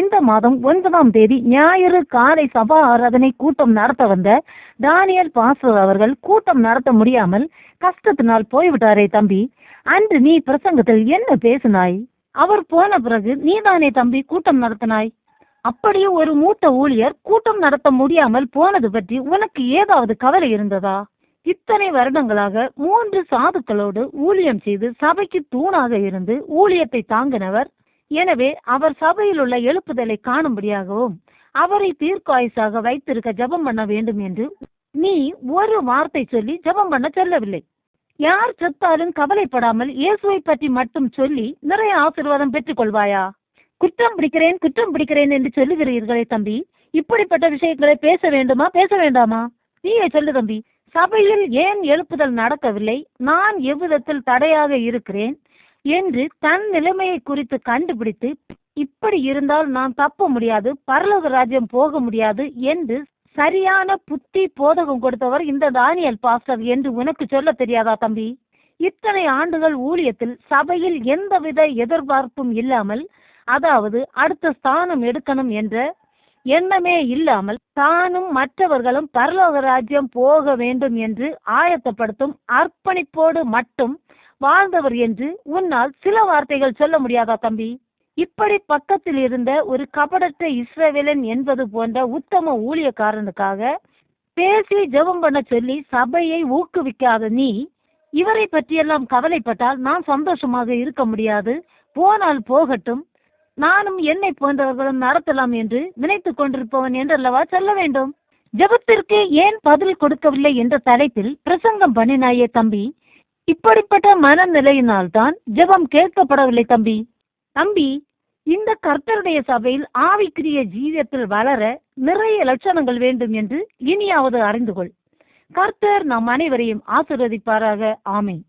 இந்த மாதம் ஒன்பதாம் தேதி ஞாயிறு காலை சபா ஆராதனை கூட்டம் நடத்த வந்த டானியல் பாஸ்டர் அவர்கள் கூட்டம் நடத்த முடியாமல் கஷ்டத்தினால் போய்விட்டாரே தம்பி. அன்று நீ பிரசங்கத்தில் என்ன பேசினாய்? அவர் போன பிறகு நீதானே தம்பி கூட்டம் நடத்தினாய்? அப்படியே ஒரு மூத்த ஊழியர் கூட்டம் நடத்த முடியாமல் போனது பற்றி உனக்கு ஏதாவது கவலை இருந்ததா? இத்தனை வருடங்களாக மூன்று சாதுக்களோடு ஊழியம் செய்து சபைக்கு தூணாக இருந்து ஊழியத்தை தாங்கினவர் எனவே அவர் சபையில் உள்ள எழுப்புதலை காணும்படியாகவும் அவரை தீர்க்காயுசாக வைத்திருக்க ஜெபம் பண்ண வேண்டும் என்று நீ ஒரு வார்த்தை சொல்லி ஜெபம் பண்ண சொல்லவில்லை. யார் செத்தாலும் கவலைப்படாமல் இயேசுவை பற்றி மட்டும் சொல்லி நிறைய ஆசீர்வாதம் பெற்றுக் கொள்வாயா? குற்றம் பிடிக்கிறேன் குற்றம் பிடிக்கிறேன் என்று சொல்லுகிறீர்களே தம்பி. இப்படிப்பட்ட விஷயங்களை பேச வேண்டுமா? பேச வேண்டாமா? நீயே சொல்லு தம்பி. சபையில் ஏன் எழுப்புதல் நடக்கவில்லை? நான் எவ்விதத்தில் தடையாக இருக்கிறேன்? என்று தன் நிலைமையை குறித்து கண்டுபிடித்து இப்படி இருந்தால் நான் தப்ப முடியாது பரலோக ராஜ்யம் போக முடியாது என்று சரியான புத்தி போதகம் கொடுத்தவர் இந்த தானியல் பாஸ்டர் என்று உனக்கு சொல்ல தெரியாதா தம்பி? இத்தனை ஆண்டுகள் ஊழியத்தில் சபையில் எந்தவித எதிர்பார்ப்பும் இல்லாமல் அதாவது அடுத்த ஸ்தானம் எடுக்கணும் என்ற எண்ணமே இல்லாமல் தானும் மற்றவர்களும் பரலோக ராஜ்யம் போக வேண்டும் என்று ஆயத்தப்படுத்தும் அர்ப்பணிப்போடு மட்டும் வாழ்ந்தவர் என்று உன்னால் சில வார்த்தைகள் சொல்ல முடியாதா தம்பி? இப்படி பக்கத்தில் இருந்த ஒரு கபடற்ற இஸ்ரவேலன் என்பது போன்ற உத்தம ஊழியக்காரனுக்காக பேசி ஜெபம் பண்ண சொல்லி சபையை ஊக்குவிக்காத நீ இவரை பற்றியெல்லாம் கவலைப்பட்டால் நான் சந்தோஷமாக இருக்க முடியாது. போனால் போகட்டும். நானும் என்னை போன்றவர்களும் நடத்தலாம் என்று நினைத்துக் கொண்டிருப்பவன் என்றல்லவா சொல்ல வேண்டும்? ஜெபத்திற்கு ஏன் பதில் கொடுக்கவில்லை என்ற தலைப்பில் பிரசங்கம் பண்ணினாயே தம்பி. இப்படிப்பட்ட மனநிலையினால்தான் ஜெபம் கேட்கப்படவில்லை தம்பி. தம்பி இந்த கர்த்தருடைய சபையில் ஆவிக்குரிய ஜீவியத்தில் வளர நிறைய லட்சணங்கள் வேண்டும் என்று இனியாவது அறிந்து கொள். கர்த்தர் நம் அனைவரையும் ஆசிர்வதிப்பாராக. ஆமேன்.